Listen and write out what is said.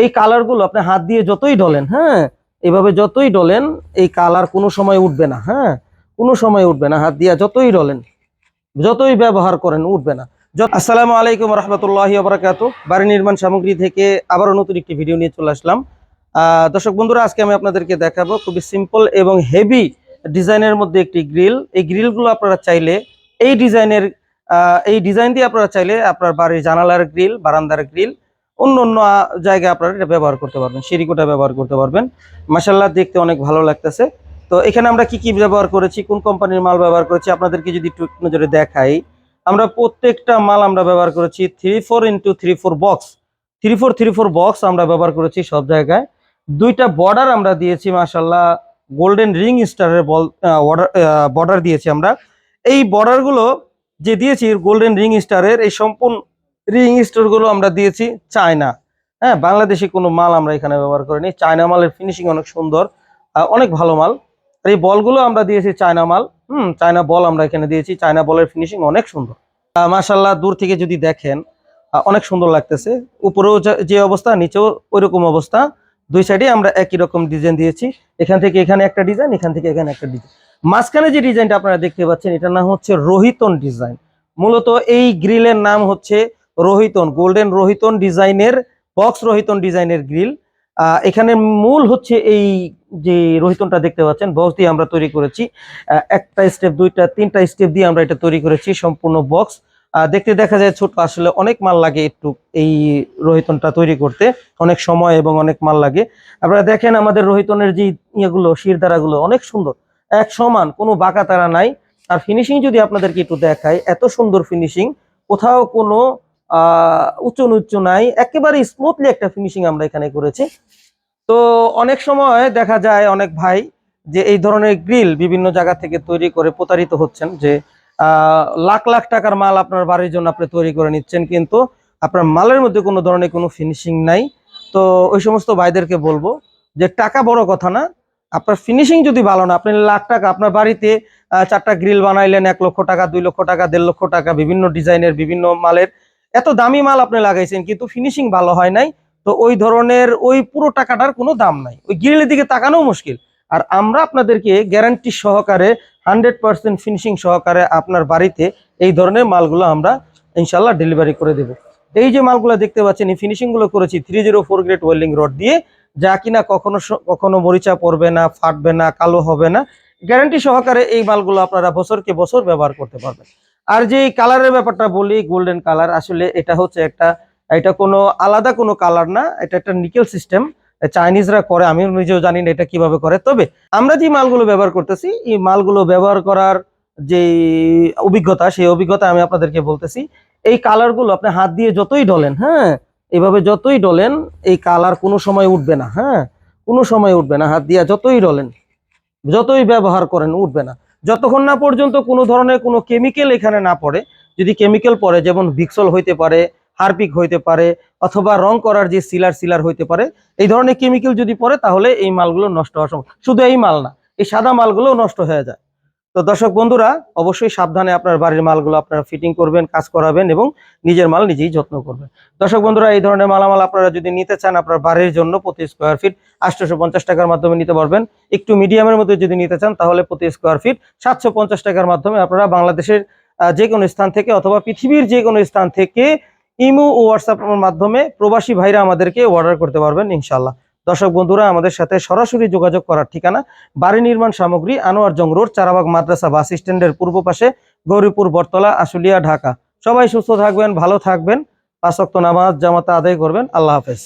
এই কালারগুলো আপনি হাত দিয়ে যতই ডলেন হ্যাঁ এভাবে যতই ডলেন, এই কালার কোনো সময় উঠবে না হ্যাঁ কোনো সময় উঠবে না, হাত দিয়া যতই ডলেন, যতই ব্যবহার করেন উঠবে না। আসসালামু আলাইকুম রহমতুল্লাহি বারাকাতু বাড়ি নির্মাণ সামগ্রী থেকে আবারও নতুন একটি ভিডিও নিয়ে চলে আসলাম। দর্শক বন্ধুরা, আজকে আমি আপনাদেরকে দেখাবো খুবই সিম্পল এবং হেভি ডিজাইনের মধ্যে একটি গ্রিল এই গ্রিলগুলো আপনারা চাইলে, এই ডিজাইনের এই ডিজাইন দিয়ে আপনারা চাইলে আপনার বাড়ির জানালার গ্রিল বারান্দার গ্রিল অন্য অন্য জায়গায় আপনারা এটা ব্যবহার করতে পারবেন সিঁড়িকোটা ব্যবহার করতে পারবেন। মাসাল্লাহ দেখতে অনেক ভালো লাগতেছে। তো এখানে আমরা কি কি ব্যবহার করেছি, কোন কোম্পানির মাল ব্যবহার করেছি, আপনাদেরকে যদি একটু নজরে দেখাই, আমরা প্রত্যেকটা মাল আমরা ব্যবহার করেছি three four into three four box three four three four box আমরা ব্যবহার করেছি সব জায়গায়। দুইটা বর্ডার আমরা দিয়েছি মাসাল্লাহ গোল্ডেন রিং স্টারের বল বর্ডার দিয়েছি আমরা। এই বর্ডারগুলো যে দিয়েছি গোল্ডেন রিং স্টারের এই সম্পূর্ণ রিং স্টারগুলো আমরা দিয়েছি চায়না। হ্যাঁ বাংলাদেশি কোনো মাল আমরা এখানে ব্যবহার করিনি। চায়না মালের ফিনিশিং অনেক সুন্দর অনেক ভালো মাল। আর এই বলগুলো আমরা দিয়েছি চায়না মাল। হুম, চায়না বল আমরা এখানে দিয়েছি। চায়না বলের ফিনিশিং অনেক সুন্দর। মাশাল্লাহ দূর থেকে যদি দেখেন অনেক সুন্দর লাগতেছে। উপরেও যা- যে অবস্থা, নিচেও ওইরকম অবস্থা। দুই সাইডে আমরা একই রকম ডিজাইন দিয়েছি। এখান থেকে এখানে একটা ডিজাইন এখান থেকে এখানে একটা ডিজাইন মাঝখানে যে ডিজাইনটা আপনারা দেখতে পাচ্ছেন, এটার নাম হচ্ছে রোহিতন ডিজাইন মূলত এই গ্রিলের নাম হচ্ছে রোহিতন, গোল্ডেন রোহিতন ডিজাইনের, বক্স রোহিতন ডিজাইনের গ্রিল। এখানে মূল হচ্ছে এই যে রোহিতনটা দেখতে পাচ্ছেন, বক্স দিয়ে আমরা তৈরি করেছি। একটা স্টেপ দুইটা, তিনটা স্টেপ দিয়ে আমরা এটা তৈরি করেছি, সম্পূর্ণ বক্স। দেখতে দেখা যায় ছোট, আসলে অনেক মাল লাগে একটু এই রোহিতনটা তৈরি করতে। অনেক সময় এবং অনেক মাল লাগে। আপনারা দেখেন আমাদের রোহিতনের যে ইয়েগুলো শিরদারাগুলো অনেক সুন্দর। এক সমান, কোনো বাঁকা তারা নাই। আর ফিনিশিং যদি আপনাদেরকে একটু দেখায় এত সুন্দর ফিনিশিং কোথাও কোনো আহ, উঁচু উঁচু নাই, একেবারে স্মুথলি একটা ফিনিশিং আমরা এখানে করেছি। তো অনেক সময় দেখা যায় অনেক ভাই যে এই ধরনের গ্রিল বিভিন্ন জায়গা থেকে তৈরি করে প্রতারিত হচ্ছেন যে লাখ লাখ টাকার মাল আপনার বাড়ির জন্য আপনি তৈরি করে নিচ্ছেন কিন্তু আপনার মালের মধ্যে কোনো ধরনের কোনো ফিনিশিং নাই। তো ওই সমস্ত ভাইদেরকে বলব যে টাকা বড় কথা না, আপনার ফিনিশিং যদি ভালো না, আপনি লাখ টাকা, আপনার বাড়িতে চারটা গ্রিল বানাইলেন, এক লক্ষ টাকা, দুই লক্ষ টাকা, দেড় লক্ষ টাকা, বিভিন্ন ডিজাইনের বিভিন্ন মালের এত দামি মাল আপনি লাগাইছেন, কিন্তু ফিনিশিং ভালো হয় নাই। তো ওই ধরনের ওই পুরো টাকাটার কোনো দাম নাই। ওই গ্রিলের দিকে তাকানো মুশকিল। আর আমরা আপনাদেরকে গ্যারান্টি সহকারে হান্ড্রেড পার্সেন্ট ফিনিশিং সহকারে আপনার বাড়িতে এই ধরনের মালগুলো আমরা ইনশাল্লাহ ডেলিভারি করে দেবো। এই যে মালগুলো দেখতে পাচ্ছেন, এই ফিনিশিংগুলো করেছি three zero four grade welding rod দিয়ে। যা কিনা কখনো কখনো মরিচা পড়বে না, ফাটবে না, কালো হবে না। গ্যারান্টি সহকারে এই মালগুলো আপনারা বছরকে বছর ব্যবহার করতে পারবেন। আর যে কালারের ব্যাপারটা বলি গোল্ডেন কালার আসলে এটা হচ্ছে একটা, এটা কোনো আলাদা কোনো কালার না, এটা একটা নিকেল সিস্টেম চাইনিজরা করে আমি নিজেও জানি না এটা কীভাবে করে। তবে আমরা যে মালগুলো ব্যবহার করতেছি, এই মালগুলো ব্যবহার করার যে অভিজ্ঞতা, সেই অভিজ্ঞতা আমি আপনাদেরকে বলতেছি। এই কালারগুলো আপনি হাত দিয়ে যতই ডলেন হ্যাঁ এভাবে যতই ডলেন, এই কালার কোনো সময় উঠবে না হ্যাঁ কোনো সময় উঠবে না। হাত দিয়া যতই ডলেন, যতই ব্যবহার করেন, উঠবে না। যতক্ষণ না পর্যন্ত কোনো ধরনের কোনো কেমিক্যাল এখানে না পড়ে, যদি কেমিক্যাল পড়ে, যেমন ভিক্সল হইতে পারে হারপিক হইতে পারে, অথবা রং করার যে সিলার সিলার হইতে পারে, এই ধরনের কেমিক্যাল যদি পড়ে, তাহলে এই মালগুলো নষ্ট হওয়ার শুধু এই মাল না, এই সাদা মালগুলো নষ্ট হয়ে যায়। তো দর্শক বন্ধুরা, অবশ্যই সাবধানে আপনার বাড়ির মালগুলো আপনারা ফিটিং করবেন, কাজ করাবেন এবং নিজের মাল নিজেই যত্ন করবেন। দর্শক বন্ধুরা, এই ধরনের মালামাল আপনারা যদি নিতে চান আপনার বাড়ির জন্য প্রতি স্কোয়ার ফিট আটশোশো পঞ্চাশ টাকার মাধ্যমে নিতে পারবেন। একটু মিডিয়ামের মধ্যে যদি নিতে চান, তাহলে প্রতি স্কোয়ার ফিট সাতশো পঞ্চাশ টাকার মাধ্যমে আপনারা বাংলাদেশের যে কোনো স্থান থেকে অথবা পৃথিবীর যে কোনো স্থান থেকে ইমো ও হোয়াটসঅ্যাপ মাধ্যমে প্রবাসী ভাইরা আমাদেরকে অর্ডার করতে পারবেন ইনশাল্লাহ দর্শক বন্ধুরা, আমাদের সাথে সরাসরি যোগাযোগ করার ঠিকানা বাড়ি নির্মাণ সামগ্রী, আনোয়ার জং রোড, চারাবাগ মাদ্রাসা বাস স্ট্যান্ডের পূর্ব পাশে, গৌরীপুর, বটতলা, আশুলিয়া, ঢাকা। সবাই সুস্থ থাকবেন, ভালো থাকবেন। পাঁচ নামাজ, জামাতা আদায় করবেন। আল্লাহ হাফেজ।